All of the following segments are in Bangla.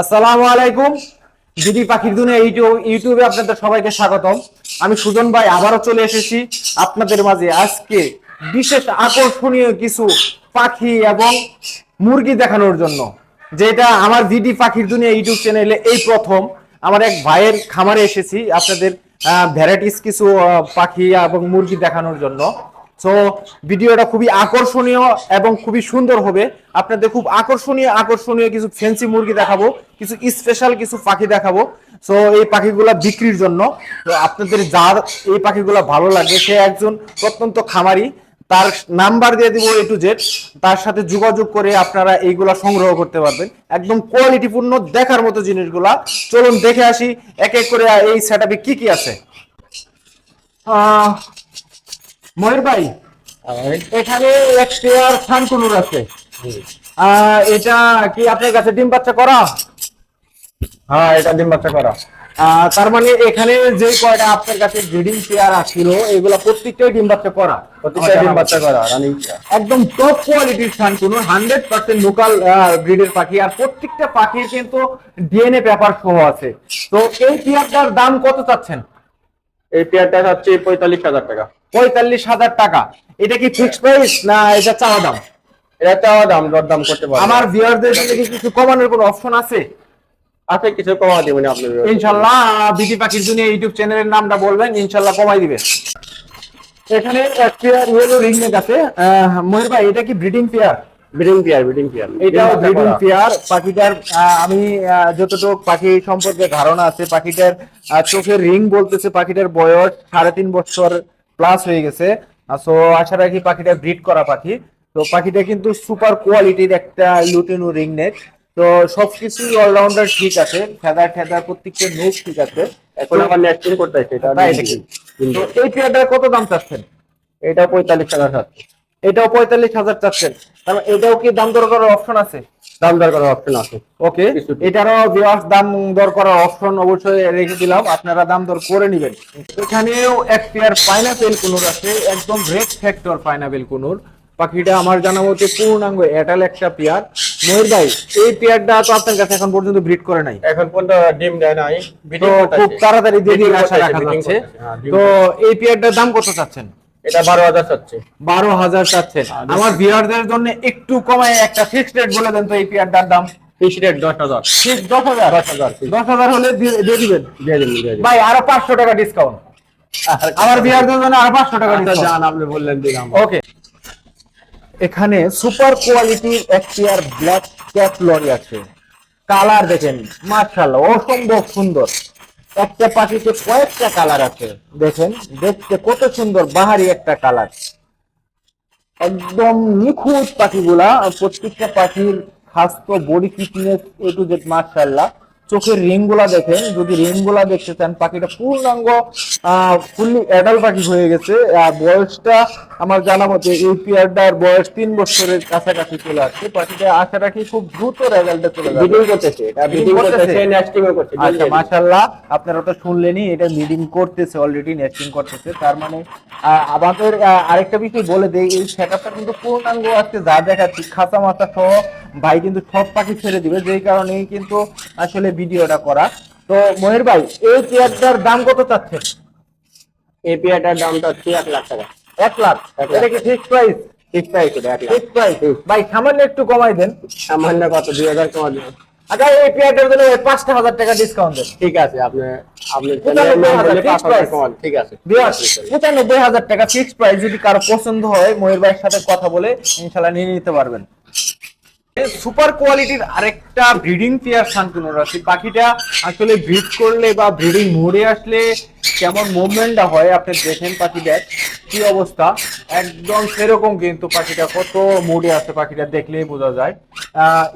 আসসালামু আলাইকুম। দিদি পাখির দুনিয়া ইউটিউব, ইউটিউবে আপনাদের সবাইকে স্বাগতম। আমি সুজন ভাই, আবারও চলে এসেছি আপনাদের মাঝে। আজকে বিশেষ আকর্ষণীয় কিছু পাখি এবং মুরগি দেখানোর জন্য, যেটা আমার দিদি পাখির দুনিয়া ইউটিউব চ্যানেলে এই প্রথম। আমার এক ভাইয়ের খামারে এসেছি আপনাদের ভ্যারাইটিস কিছু পাখি এবং মুরগি দেখানোর জন্য। সো ভিডিওটা খুবই আকর্ষণীয় এবং খুবই সুন্দর হবে। আপনাদের খুব আকর্ষণীয় আকর্ষণীয় কিছু ফ্যান্সি মুরগি দেখাবো, কিছু স্পেশাল কিছু পাখি দেখাবো। সো এই পাখিগুলা বিক্রির জন্য। তো আপনাদের যার এই পাখিগুলো ভালো লাগে, সে একজন প্রত্যন্ত খামারি, তার নাম্বার দিয়ে দিব এ টু জেড তার সাথে যোগাযোগ করে আপনারা এইগুলা সংগ্রহ করতে পারবেন। একদম কোয়ালিটিপূর্ণ দেখার মতো জিনিসগুলা। চলুন দেখে আসি, এক এক করে এই সেটআপে কি কি আছে। ময়ূর ভাই এখানে এক পেয়ার শান্তনুর আছে। এটা কি আপনার কাছে ডিম বাচ্চা করা? হ্যাঁ এটা ডিম বাচ্চা করা। তার মানে এখানে যে কয়টা আপনার কাছে ব্রিডিং পেয়ার আছিল এগুলা প্রত্যেকটাই ডিম বাচ্চা করা। প্রতিটা ডিম বাচ্চা করা রানিং একদম টপ কোয়ালিটির শান্তনু হান্ড্রেড পার্সেন্ট লোকাল ব্রিডের পাখি আর প্রত্যেকটা পাখির কিন্তু ডিএনএ পেপার সহ আছে। তো এই পেয়ারটার দাম কত চাচ্ছেন? এই পেয়ারটা হচ্ছে পঁয়তাল্লিশ হাজার টাকা। পঁয়তাল্লিশ হাজার টাকা। এটা কি ফিক্সড প্রাইস না এটা চাওয়া দাম? এটা চাওয়া দাম দরদাম করতে পারবেন আমার ভিউয়ারদের জন্য কি কিছু কমানোর কোনো অপশন আছে? আছে কিছু কমা দিবেন আপনি ইনশাল্লাহ বিডি পাখির দুনিয়া ইউটিউব চ্যানেলের নামটা বলবেন ইনশাল্লাহ কমাই দিবে। এখানে এক পেয়ার ইয়েলো রিংনেক আছে। আহ, ময়ূর ভাই এটা কি breeding pair breeding pair breeding pair. এটাও ব্রিডিং পেয়ার পাখিটার আমি যতটুকু পাখি সম্পর্কে ধারণা আছে পাখিটার চোখের রিং বলতেছে পাখিটার বয়স সাড়ে তিন বছর প্লাস হয়ে গেছে। সো আশা রাখি পাখিটা ব্রিড করা পাখি। তো পাখিটা কিন্তু সুপার কোয়ালিটির একটা লুটিনো রিং নেক তো সবকিছু অলরাউন্ডার ঠিক আছে ফেদার ফেদার প্রত্যেকটা নোক ঠিক আছে। এখন আবার নেক্সট করতে আছে এটা তো এই পেয়ারটার কত দাম চাচ্ছেন? এটা পঁয়তাল্লিশ টাকা হচ্ছে এটাও পঁয়তাল্লিশ হাজার চাচ্ছেন। মানে এটাও কি দাম দর করার অপশন আছে? দাম দর করার অপশন আছে। ওকে এটারও বিয়াস দাম দর করার অপশন অবশ্যই রেখে দিলাম আপনারা দাম দর করে নেবেন। এখানেও এক পেয়ার পাইনাপেল কুনুর আছে একদম রেড ফ্যাক্টর পাইনাপেল কুনুর। পাখিটা আমার জানা মতে পূর্ণাঙ্গ এটাল একটা পেয়ার ময়ূর ভাই এই পেয়ারটা তো আপনার কাছে এখন পর্যন্ত ব্রিড করে নাই। এখন পর্যন্ত ডিম দেয় নাই তো খুব তাড়াতাড়ি দিয়ে দিন আশা রাখা যাচ্ছে। হ্যাঁ, তো এই পেয়ারটার দাম কত চাচ্ছেন? এটা বারো হাজার বারো হাজার চাচ্ছেন আমার ভিউয়ারদের জন্য একটু কমায় একটা ফিক্সড রেট বলে দেন তো এই পেয়ারটার দাম। রেট হলে দিয়ে দিয়ে দিবেন। দিয়ে দিন ভাই আরও পাঁচশো টাকা ডিসকাউন্ট আমার জন্য আরও পাঁচশো টাকা আচ্ছা, ডিসকাউন্ট যান আপনি বললেন দিলাম ওকে এখানে সুপার কোয়ালিটির এক পেয়ার ব্ল্যাক ক্যাপ লরি আছে। কালার দেখেন মার্শাল্লাহ অসম্ভব সুন্দর। একটা পাখিতে কয়েকটা কালার আছে। দেখেন, দেখতে কত সুন্দর, বাহারি একটা কালার একদম নিখুঁত পাখিগুলা প্রত্যেকটা পাখির স্বাস্থ্য body fitness A to Z মার্শাল্লাহ চোখের রিংগুলা দেখেন যদি রিংগুলা দেখতে চান পাখিটা পূর্ণাঙ্গ ফুললি অ্যাডাল্ট পাখি হয়ে গেছে আর বয়সটা আমার জানা মতে এই পিয়ারটার বয়স তিন বছরের কাছাকাছি চলে আসছে। পাখিটা আশা রাখি খুব দ্রুত রেজাল্টে চলে যাবে। ব্রিডিং করতেছে এটা ব্রিডিং করতেছে? করতেছে। আচ্ছা মাশাল্লাহ আপনারা তো শুনলেনই এটা মিডিং করতেছে অলরেডি নেস্টিং করতেছে। তার মানে আহ, আমাদের আরেকটা বিষয় বলে দেই এই সেটআপটা কিন্তু পূর্ণাঙ্গ আজকে যা দেখাচ্ছি খাতা মাথা সহ ভাই কিন্তু সব পাখি ছেড়ে দিবে যেই কারণেই কিন্তু আসলে ভিডিওটা করা। তো মহের ভাই এই চেয়ারটার দাম কত চাচ্ছেন? এই পেয়ারটার দামটা হচ্ছে এক লাখ টাকা। এক লাখ? এটা কি ফিক্স প্রাইস ফিক্স প্রাইস এটা এক লাখ। ফিক্স প্রাইস ভাই সামান্য একটু কমাই দেন। সামান্য কত? দুই হাজার কমা দিবেন আচ্ছা এই পেয়ারটার জন্য পাঁচটা হাজার টাকা ডিসকাউন্ট দেন। ঠিক আছে আপনি আপনি ঠিক আছে। পঁচানব্বই হাজার টাকা ফিক্সড প্রাইস যদি কারও পছন্দ হয় ময়ূর ভাইয়ের সাথে কথা বলে ইনশাল্লাহ নিয়ে নিতে পারবেন। সুপার কোয়ালিটির আরেকটা ব্রিডিং পেয়ার শান্তনু রাশি পাখিটা আসলে ব্রিড করলে বা ব্রিডিং মোডে আসলে কেমন মুভমেন্টটা হয় আপনি দেখেন পাখিটার কি অবস্থা। একদম সেরকম কিন্তু পাখিটা কত মোডে আছে পাখিটা দেখলেই বোঝা যায়।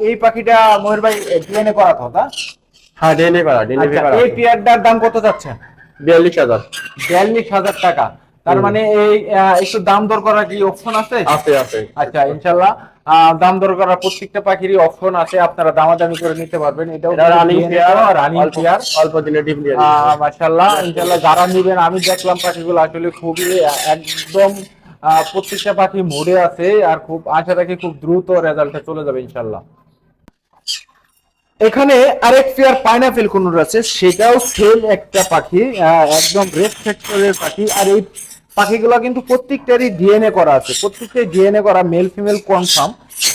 এই পাখিটা ময়ূর ভাই ডিএনএ করা কথা? হ্যাঁ ডেলিভারি করা ডেলিভারি আচ্ছা করা। এই পেয়ারটার দাম কত যাচ্ছে? বিয়াল্লিশ হাজার। বিয়াল্লিশ হাজার টাকা। তার মানে এই একটু দাম দর করার কি অপশন আছে? আছে আছে। আচ্ছা ইনশাল্লাহ আহ, দাম দর করার প্রত্যেকটা পাখিরই অপশন আছে আপনারা দামাদামি করে নিতে পারবেন। এটাও এটা রানিং পেয়ার রানিং অল্প পেয়ার অল্প দিনে ডিম দিয়ে দিবে। মাশাল্লাহ ইনশাল্লাহ যারা নিবেন আমি দেখলাম পাখিগুলো আসলে খুবই একদম প্রত্যেকটা পাখি মোড়ে আছে আর খুব আশা রাখি খুব দ্রুত রেজাল্টে চলে যাবে ইনশাল্লাহ এখানে আরেক পেয়ার পাইনাপেল কুনুর আছে, সেটাও সেম একটা পাখি একদম রেড ফ্যাক্টরের পাখি। আর এই পাখিগুলো কিন্তু প্রত্যেকটারই ডিএনএ করা আছে, প্রত্যেকটাই ডিএনএ করা মেল ফিমেল কনফার্ম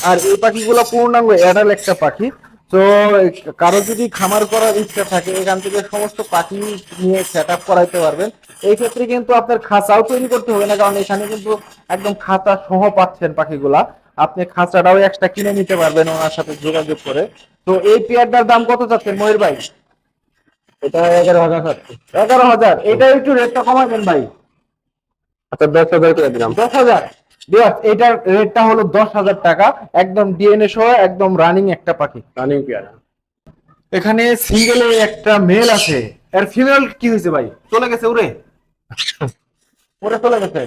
আর এই পাখিগুলো পূর্ণাঙ্গ অ্যাডাল একটা পাখি। তো, কারও যদি খামার করার ইচ্ছা থাকে, এখান থেকে সমস্ত পাখি নিয়ে সেট আপ করাইতে পারবেন। এই ক্ষেত্রে কিন্তু আপনার খাঁচাও তৈরি করতে হবে না, কারণ এখানে কিন্তু একদম খাঁচা সহ পাচ্ছেন পাখিগুলা। আপনি খাঁচাটাও একটা কিনে নিতে পারবেন ওনার সাথে যোগাযোগ করে। তো এই পেয়ারটার দাম কত চাচ্ছেন ময়ূর ভাই? এটা এগারো হাজার এগারো হাজার। এটা একটু রেটটা কমাবেন ভাই। আচ্ছা দশ হাজার করে দিলাম। দশ হাজার। বিয়াস এটার রেটটা হলো দশ হাজার টাকা। একদম ডিএনএ সহ একদম রানিং একটা পাখি। রানিং পেয়ারা। এখানে সিঙ্গেলে একটা মেল আছে। এর ফিমেল কি হয়েছে ভাই? চলে গেছে উড়ে? উড়ে চলে গেছে।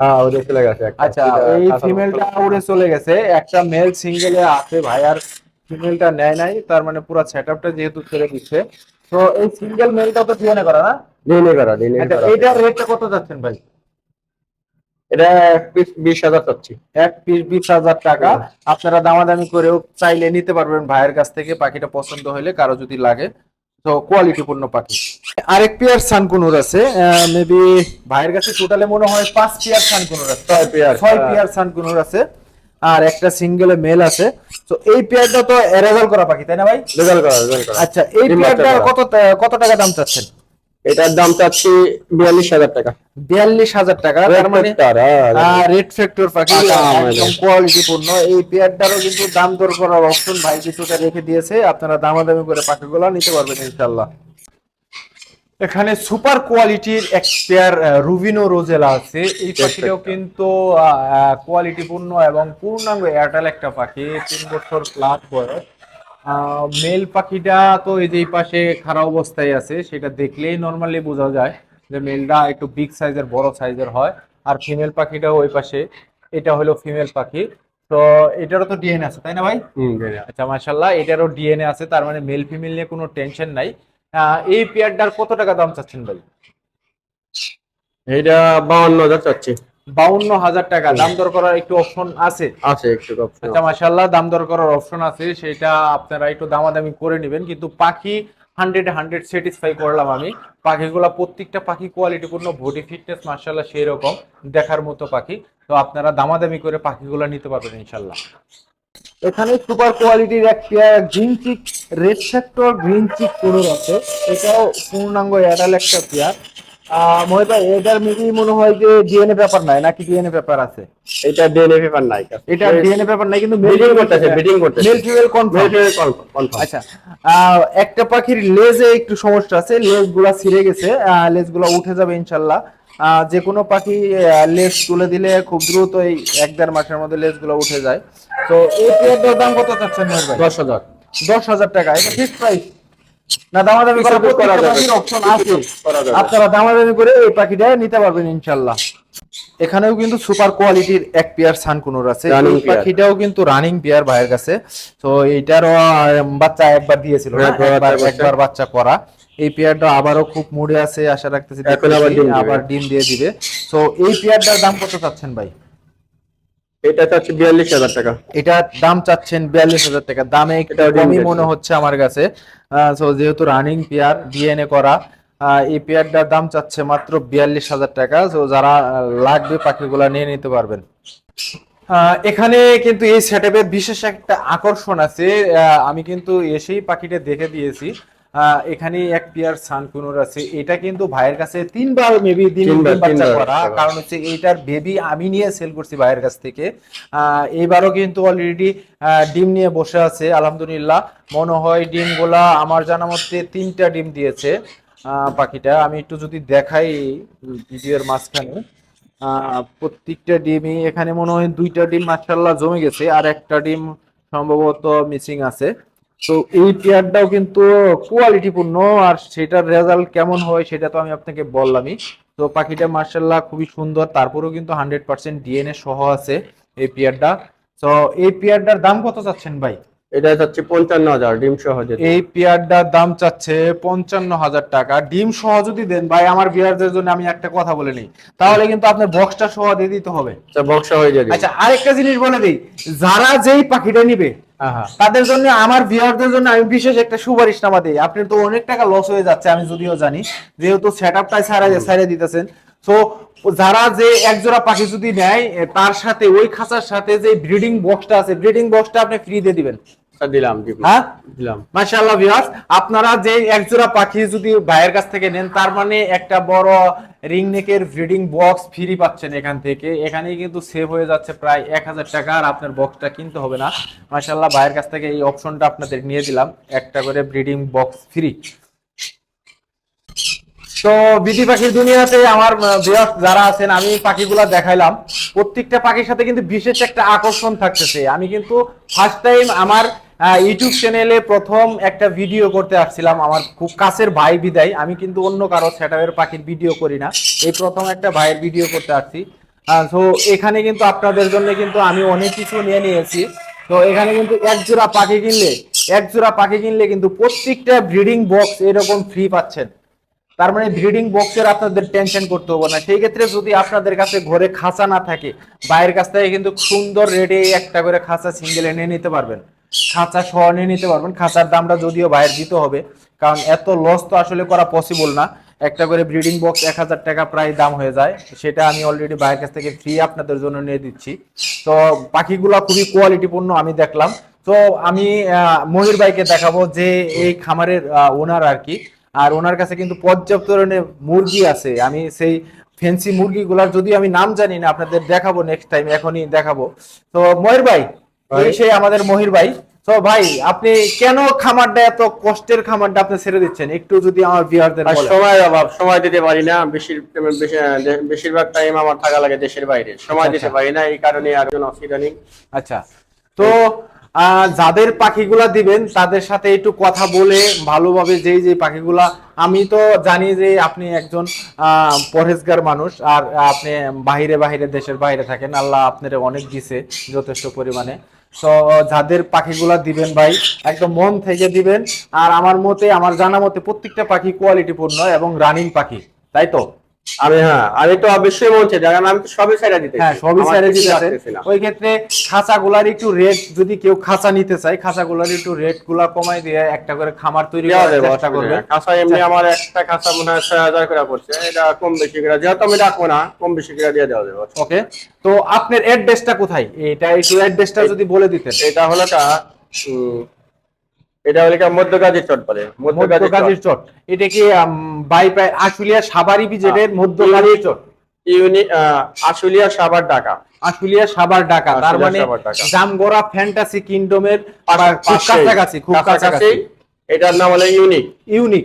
হ্যাঁ ওদের চলে গেছে। আচ্ছা এই ফিমেলটা উড়ে চলে গেছে। একটা মেল সিঙ্গেলে আছে ভাই আর ফিমেলটা নেয় নাই। তার মানে পুরো সেটআপটা যেহেতু ছেড়ে দিচ্ছে। তো এই সিঙ্গেল মেলটা তো ডিএনএ করা না? ডিএনএ করা ডিএনএ আচ্ছা করা। এইটার রেটটা কত যাচ্ছেন ভাই? এটা এক পিস বিশ হাজার চাচ্ছি। এক পিস বিশ হাজার টাকা। আপনারা দামাদামি করেও চাইলে নিতে পারবেন ভাইয়ের কাছ থেকে। পাখিটা পছন্দ হলে কারও যদি লাগে। তো কোয়ালিটিপূর্ণ পাখি। আরেক পেয়ার সানকুনুর আছে মেবি ভাইয়ের কাছে টোটালে মনে হয় পাঁচ পেয়ার সানকুনুর আছে। ছয় পেয়ার ছয় পেয়ার সানকুনুর আছে আর একটা সিঙ্গেল মেল আছে। তো এই পেয়ারটা তো রেজাল্ট করা পাখি তাই না ভাই? রেজাল্ট করা রেজাল্ট করা। আচ্ছা এই পেয়ারটা কত কত টাকা দাম চাচ্ছেন? এটার দাম চাচ্ছি বিয়াল্লিশ হাজার টাকা। বিয়াল্লিশ হাজার টাকা তার মানে রেড ফ্যাক্টর পাখি পাকা একদম কোয়ালিটিপূর্ণ এই পেয়ারটারও কিন্তু দাম দর করার অপশন ভাই কিছুটা রেখে দিয়েছে। আপনারা দামাদামি করে পাখিগুলো নিতে পারবেন ইনশাল্লাহ এখানে সুপার কোয়ালিটির এক পেয়ার রুবিনো রোজেলা আছে। এই পাখিটাও কিন্তু কোয়ালিটিপূর্ণ এবং পূর্ণাঙ্গ এয়ারটেল একটা পাখি তিন বছর প্লাস বয়স। মেল পাখিটা তো এই যে এই পাশে খারাপ অবস্থায় আছে সেটা দেখলেই নর্মালি বোঝা যায় যে মেলটা একটু বিগ সাইজের বড় সাইজের হয়। আর ফিমেল পাখিটাও ওই পাশে এটা হলো ফিমেল পাখি। তো এটারও তো ডিএনএ আছে তাই না ভাই? আচ্ছা মাশাল্লাহ এটারও ডিএনএ আছে তার মানে মেল ফিমেল নিয়ে কোনো টেনশন নাই। এই পেয়ারটার কত টাকা দাম চাচ্ছেন ভাই? এটা বাউন্ন হাজার চাচ্ছি। বাউন্ন হাজার টাকা। দাম দর করার একটু অপশন আছে। আছে একটু আচ্ছা মাশাল্লাহ দাম দর করার অপশন আছে। সেটা আপনারা একটু দামাদামি করে নেবেন। কিন্তু পাখি হান্ড্রেড হান্ড্রেড স্যাটিসফাই করলাম আমি। পাখিগুলা প্রত্যেকটা পাখি কোয়ালিটিপূর্ণ বডি ফিটনেস মাশাল্লাহ সেই রকম দেখার মতো পাখি। তো আপনারা দামাদামি করে পাখিগুলো নিতে পারবেন ইনশাল্লাহ এখানে সুপার কোয়ালিটির এক pair green cheek red factor green cheek conure আছে। এটাও পূর্ণাঙ্গ অ্যাডাল একটা পেয়ার মহিত ভাই এটার মেবি মনে হয় যে ডিএনএ পেপার নাই নাকি ডিএনএ পেপার আছে? এটা ডিএনএ পেপার নাই এটা ডিএনএ পেপার নাই কিন্তু ব্রিডিং করতেছে ব্রিডিং করতেছে। কনফার্ম আচ্ছা একটা পাখির লেজে একটু সমস্যা আছে লেজগুলা ছিঁড়ে গেছে লেজগুলা উঠে যাবে ইনশাল্লাহ। আহ, যে কোনো পাখি লেজ তুলে দিলে খুব দ্রুত এই এক দেড় মাসের মধ্যে লেজগুলা উঠে যায়। তো এই পেয়ারটার দাম কত চাচ্ছেন দশ হাজার। দশ হাজার টাকা এটা ফিক্স প্রাইস না দামাদামি করা প্রত্যেকটা পাখির অপশন আছে। আপনারা দামাদামি করে এই পাখিটা নিতে পারবেন ইনশাল্লাহ। এখানেও কিন্তু সুপার কোয়ালিটির এক পেয়ার সানকুনুর আছে। এই পাখিটাও কিন্তু রানিং পেয়ার ভাইয়ের কাছে। তো এইটারও বাচ্চা একবার দিয়েছিল হ্যাঁ, একবার বাচ্চা। করা এই পেয়ারটা আবারও খুব মুড়ে আছে আশা রাখতেছি আবার ডিম দিয়ে দিবে। তো এই পেয়ারটার দাম কত চাচ্ছেন ভাই? এটা চাচ্ছি বিয়াল্লিশ হাজার টাকা। এটার দাম চাচ্ছেন বিয়াল্লিশ হাজার টাকা। দামে একটু কমই মনে হচ্ছে আমার কাছে। যেহেতু রানিং পেয়ার ডিএনএ করা এই পেয়ারটার দাম চাচ্ছে মাত্র বিয়াল্লিশ হাজার টাকা। তো যারা লাগবে পাখিগুলা নিয়ে নিতে পারবেন। আহ, এখানে কিন্তু এই সেটআপের বিশেষ একটা আকর্ষণ আছে। আমি কিন্তু এসেই পাখিটা দেখে দিয়েছি। এখানে এক পেয়ার সানকুনুর আছে। এটা কিন্তু ভাইয়ের কাছে তিনবার মেবি দিন বাচ্চা করা কারণ হচ্ছে এইটার বেবি আমি নিয়ে সেল করছি ভাইয়ের কাছ থেকে। আহ, এইবারও কিন্তু অলরেডি ডিম নিয়ে বসে আছে আলহামদুলিল্লাহ। মনে হয় ডিমগুলা আমার জানা মতে তিনটা ডিম দিয়েছে আহ, পাখিটা। আমি একটু যদি দেখাই ভিডিওর মাঝখানে। আহ, প্রত্যেকটা ডিমই এখানে মনে হয় দুইটা ডিম মাশাল্লাহ জমে গেছে আর একটা ডিম সম্ভবত মিসিং আছে। তো এই পেয়ারটাও কিন্তু কোয়ালিটিপূর্ণ আর সেটার রেজাল্ট কেমন হয় সেটা তো আমি আপনাকে বললামই। তো পাখিটা মার্শাল্লাহ খুবই সুন্দর, তারপরেও কিন্তু হান্ড্রেড পার্সেন্ট ডিএনএ সহ আছে এই পেয়ারটা তো এই পেয়ারটার দাম কত চাচ্ছেন ভাই? এটা হচ্ছে পঞ্চান্ন হাজার ডিম সহ এই পেয়ারটার দাম চাচ্ছে পঞ্চান্ন হাজার টাকা। ডিম সহ যদি দেন ভাই আমার বিয়ারদের জন্য আমি একটা কথা বলে নিই। তাহলে কিন্তু আপনার বক্সটা সহ দিয়ে দিতে হবে। আচ্ছা বক্স আচ্ছা আরেকটা জিনিস বলে দিই। যারা যেই পাখিটা নিবে তাদের জন্য আমার ভিউয়ারদের জন্য আমি বিশেষ একটা সুপারিশনামা দিই। আপনি তো অনেক টাকা লস হয়ে যাচ্ছে আমি যদিও জানি। যেহেতু সেট আপটাই ছাড়া ছাড়ে দিতেছেন। তো যারা যে এক জোড়া পাখি যদি নেয় তার সাথে ওই খাঁচার সাথে যে ব্রিডিং বক্সটা আছে ব্রিডিং বক্সটা আপনি ফ্রি দিয়ে দিবেন। দিলাম হ্যাঁ? দিলাম। মাশাআল্লাহ ভিউয়ার্স আপনারা যে এক জোড়া পাখি যদি ভাইয়ের কাছ থেকে নেন তার মানে একটা বড় রিং নেকের ব্রিডিং বক্স ফ্রি পাচ্ছেন এখান থেকে। এখানেই কিন্তু সেভ হয়ে যাচ্ছে প্রায় এক হাজার টাকা আর আপনার বক্সটা কিনতে হবে না। মাশাআল্লাহ ভাইয়ের কাছ থেকে এই অপশনটা আপনাদের নিয়ে দিলাম। একটা করে ব্রিডিং বক্স ফ্রি তো বিধি পাখির দুনিয়াতে আমার যারা আছেন আমি পাখিগুলা দেখাইলাম। প্রত্যেকটা পাখির সাথে কিন্তু বিশেষ একটা আকর্ষণ থাকতেছে। আমি কিন্তু ফার্স্ট টাইম আমার ইউটিউব চ্যানেলে প্রথম একটা ভিডিও করতে আসছিলাম। আমার খুব কাছের ভাই বিদায়। আমি কিন্তু অন্য কারও সেটাপের পাখির ভিডিও করি না। এই প্রথম একটা ভাইয়ের ভিডিও করতে আসছি। তো এখানে কিন্তু আপনাদের জন্য কিন্তু আমি অনেক কিছু নিয়ে নিয়েছি। তো এখানে কিন্তু এক জোড়া পাখি কিনলে, এক জোড়া পাখি কিনলে কিন্তু প্রত্যেকটা ব্রিডিং বক্স এরকম ফ্রি পাচ্ছেন। তার মানে ব্রিডিং বক্সের আপনাদের টেনশন করতে হবে না। সেই ক্ষেত্রে যদি আপনাদের কাছে ঘরে খাঁচা না থাকে বাইরের কাছ থেকে কিন্তু সুন্দর রেটে একটা করে খাঁচা সিঙ্গেল এনে নিতে পারবেন। খাঁচা সহ নিয়ে নিতে পারবেন। খাঁচার দামটা যদিও বাইরে দিতে হবে, কারণ এত লস তো আসলে করা পসিবল না। একটা করে ব্রিডিং বক্স এক হাজার টাকা প্রায় দাম হয়ে যায়। সেটা আমি অলরেডি বাইরের কাছ থেকে ফ্রি আপনাদের জন্য নিয়ে দিচ্ছি। তো পাখিগুলো খুবই কোয়ালিটিপূর্ণ আমি দেখলাম। তো আমি মহির ভাইকে দেখাবো যে এই খামারের ওনার আর কি। আর ওনার কাছে কিন্তু পর্যাপ্ত ধরনের মুরগি আছে। আমি সেই ফেন্সি মুরগিগুলার যদি আমি নাম জানি না, আপনাদের দেখাবো নেক্সট টাইম এখনই দেখাবো। তো মহির ভাই সেই আমাদের মহির ভাই। তো ভাই আপনি কেন খামারটা এত কষ্টের খামারটা আপনি ছেড়ে দিচ্ছেন? একটু যদি আমার বিহারদের আর সময় অভাব সময় দিতে পারি না। বেশির বেশিরভাগ টাইম আমার থাকা লাগে দেশের বাইরে। সময় দিতে আচ্ছা। পারি না এই কারণে আর অসুবিধা নেই। আচ্ছা। তো যাদের পাখিগুলা দিবেন তাদের সাথে একটু কথা বলে ভালোভাবে যেই যে পাখিগুলা আমি তো জানি যে আপনি একজন আহ, পরহেজগার মানুষ আর আপনি বাহিরে বাহিরে দেশের বাইরে থাকেন। আল্লাহ আপনার অনেক দিছে যথেষ্ট পরিমাণে। তো যাদের পাখিগুলা দিবেন ভাই, একদম মন থেকে দিবেন। আর আমার মতে, আমার জানা মতে, প্রত্যেকটা পাখি কোয়ালিটিপূর্ণ এবং রানিং পাখি, তাই তো? আমি হ্যাঁ আমি তো অবশ্যই বলছি কারণ আমি তো সবই ছেড়ে দিতে হ্যাঁ সবই ছেড়ে দিতেছেন ওই ক্ষেত্রে খাঁচাগুলার একটু রেট যদি কেউ খাঁচা নিতে চায় খাঁচাগুলার একটু রেটগুলা কমাই দিয়ে একটা করে খামার তৈরি করার চেষ্টা করবে। কাঁচা এমনি আমার একটা কাঁচা মনে হয় ছয় হাজার করে পড়ছে এটা কম বেশি করে যেহেতু আমি রাখব না কম বেশি করে দিয়ে দেওয়া যাবে। ওকে তো আপনার অ্যাড্রেসটা কোথায়? এটা একটু অ্যাড্রেসটা যদি বলে দিতেন। এটা হলো কা এটা হলো কা মধ্যগাজী চট বলে মধ্যগাজী মধ্যকাজির চট। এটা কি আশুলিয়া সাবারি বিজেটের মধ্যকাজির চট? আশুলিয়া সাবার ঢাকা। আশুলিয়া সাবার ঢাকা তার মানে সাভার ফ্যান্টাসি কিংডমের খুব কাছাকাছি খুব কাছাকাছি। এটার নাম হলো ইউনিক। ইউনিক।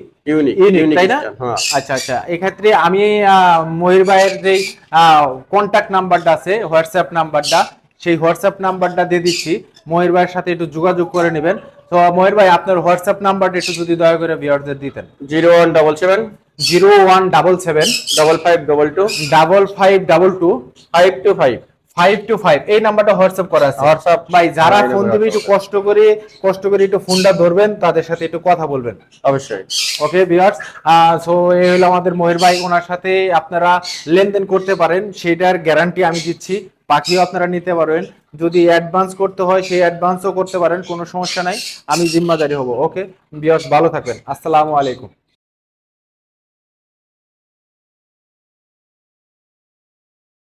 হ্যাঁ। আচ্ছা আচ্ছা। এক্ষেত্রে আমি মহির ভাইয়ের যে কন্ট্যাক্ট নাম্বারটা আছে হোয়াটসঅ্যাপ নাম্বারটা সেই হোয়াটসঅ্যাপ নাম্বারটা দিয়ে দিচ্ছি। মহির ভাইয়ের সাথে একটু যোগাযোগ করে নেবেন। তো মহির ভাই আপনার হোয়াটসঅ্যাপ নাম্বারটা একটু যদি দয়া করে ভিউয়ারদের দিতেন। Zero one double seven. Zero one double seven. Double five double two double five double two five two five five two five এই নাম্বারটা হোয়াটসঅ্যাপ করা আছে। হোয়াটসঅ্যাপ ভাই যারা ফোন দিবে একটু কষ্ট করে কষ্ট করে একটু ফোনটা ধরবেন তাদের সাথে একটু কথা বলবেন। অবশ্যই। ওকে ভিউয়ার্স সো এই হলো আমাদের মহির ভাই ওনার সাথে আপনারা লেনদেন করতে পারেন সেটার গ্যারান্টি আমি দিচ্ছি। পাখিও আপনারা নিতে পারবেন। যদি অ্যাডভান্স করতে হয়, সেই অ্যাডভান্সও করতে পারেন, কোনো সমস্যা নাই। আমি জিম্মাদারি হব ওকে বিয়স, ভালো থাকবেন। আসসালামু আলাইকুম।